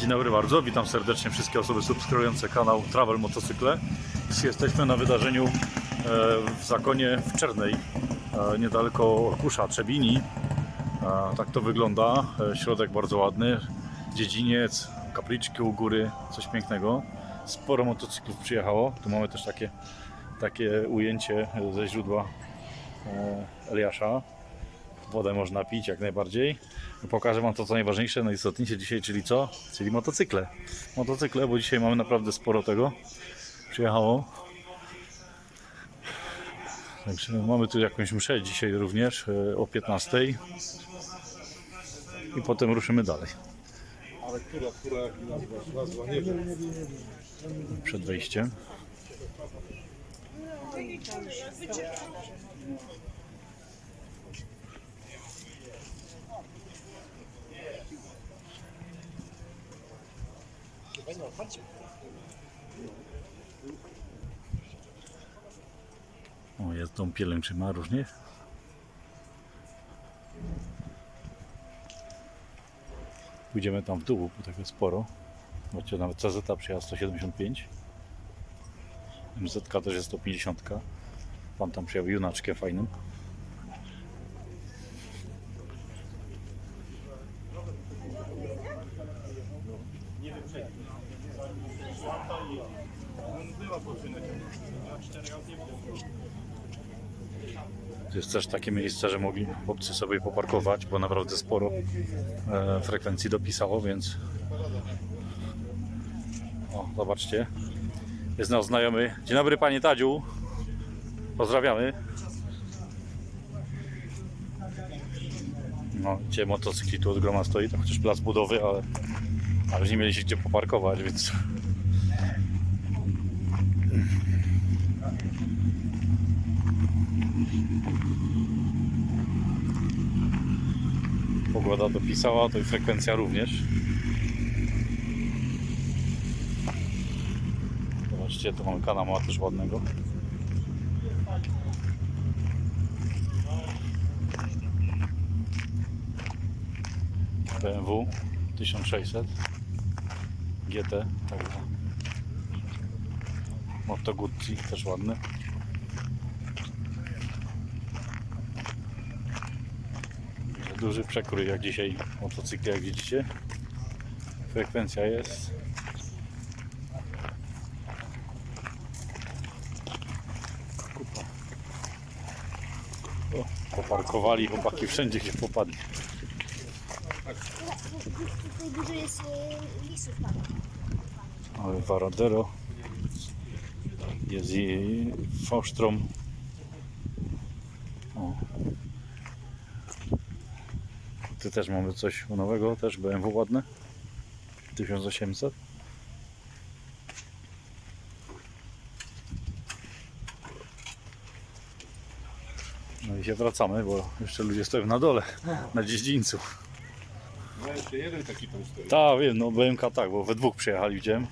Dzień dobry bardzo, witam serdecznie wszystkie osoby subskrybujące kanał Travel Motocykle. Jesteśmy na wydarzeniu e, w Zakonie w Czernej, e, niedaleko Orkusza, Trzebini. E, Tak to wygląda, środek bardzo ładny, dziedziniec, kapliczki u góry, coś pięknego. Sporo motocyklów przyjechało, tu mamy też takie, takie ujęcie ze źródła Eliasza. Wodę można pić jak najbardziej. Pokażę Wam to co najważniejsze, najistotniejsze dzisiaj, czyli co? Czyli motocykle. Motocykle, bo dzisiaj mamy naprawdę sporo tego. Przyjechało. Także mamy tu jakąś mszę dzisiaj również e, o 15. I potem ruszymy dalej. Ale która, która? Nazwa nie wiem. Przed wejściem. O, jest dom pielęgczyma różnie. Pójdziemy tam w dół, bo tego sporo. Zobaczcie, nawet CZ przyjechała 175. MZ też jest 150. Pan tam przyjechał junaczkiem fajnym. To jest też takie miejsce, że mogli chłopcy sobie poparkować, bo naprawdę sporo e, frekwencji dopisało, więc o, zobaczcie. Jest nasz znajomy. Dzień dobry panie Tadziu. Pozdrawiamy. No, gdzie motocykli tu od groma stoi, to chociaż plac budowy, ale, ale nie mieli się gdzie poparkować, więc pogoda dopisała, to i frekwencja również. Zobaczcie, tu mamy kanał też ładnego. BMW 1600 GT także Moto Guzzi też ładny duży przekrój jak dzisiaj motocykli jak widzicie frekwencja jest Kupa. O, poparkowali chłopaki wszędzie gdzie popadnie Tutaj dużo jest lisów. Mamy Varadero. Jest i Faustrom. Tu też mamy coś nowego, też BMW ładne. 1800. No i się wracamy, bo jeszcze ludzie stoją na dole, na dziedzińcu. No jeszcze jeden taki tam stoi. Tak, wiem, no BMK tak, bo we dwóch przyjechali, widziałem.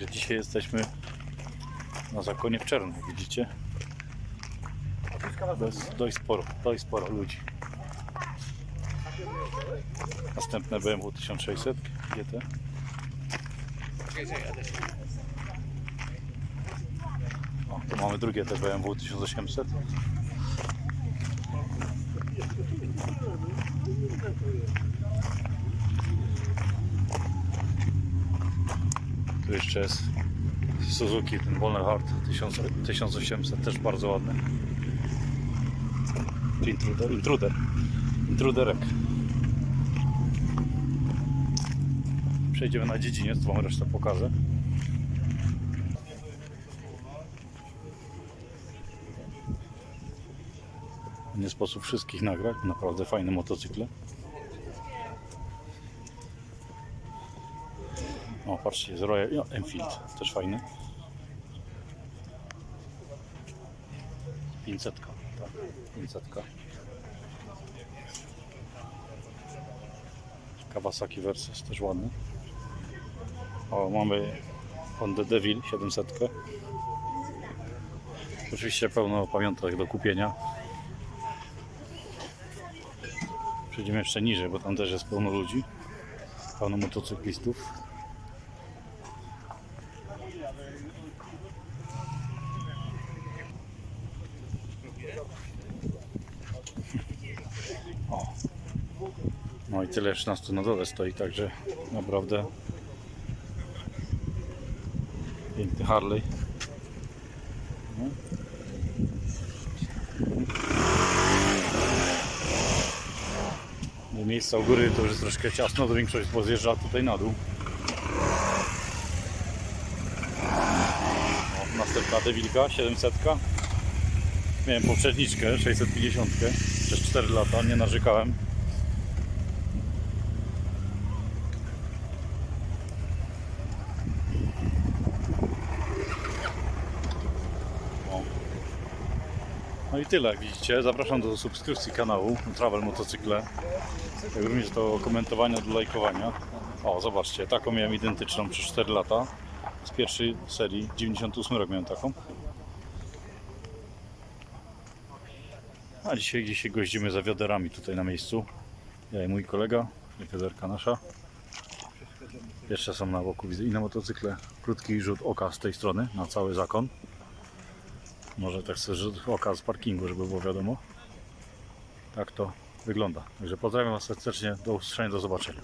Także dzisiaj jesteśmy na zakonie w Czernu, widzicie? Dość, dość sporo, dość sporo ludzi. Następne BMW 1600 GT. O, tu mamy drugie te BMW 1800. Tu jeszcze jest Suzuki, ten 1000 1800, też bardzo ładny. Intruder? Intruder. Intruderek. Przejdziemy na dziedziniec, to wam resztę pokażę. Nie sposób wszystkich nagrać. Naprawdę fajne motocykle. O, patrzcie, jest Royal Enfield. Też fajny. 500. Tak, 500. Kawasaki Versus też ładny. O, mamy Honda Devil 700. Oczywiście pełno pamiątek do kupienia. Przejdziemy jeszcze niżej, bo tam też jest pełno ludzi. Pełno motocyklistów. No i tyle jeszcze nas tu na dole stoi, także naprawdę piękny Harley. No. Do miejsca u góry to już jest troszkę ciasno, to większość pozjeżdża tutaj na dół. O, następna dewilka, 700. Miałem poprzedniczkę, 650 przez 4 lata, nie narzekałem. O. No i tyle, jak widzicie. Zapraszam do subskrypcji kanału Travel Motocykle. Jak również do komentowania, do lajkowania. O, zobaczcie, taką miałem identyczną przez 4 lata. Z pierwszej serii, 98 rok miałem taką. A dzisiaj gdzieś się goździmy za wiaderami tutaj na miejscu. Ja i mój kolega, i wiaderka nasza. Jeszcze są na boku, widzę inne motocykle. Krótki rzut oka z tej strony, na cały zakon. Może tak sobie rzut oka z parkingu, żeby było wiadomo. Tak to wygląda. Także pozdrawiam Was serdecznie, do usłyszenia, do zobaczenia.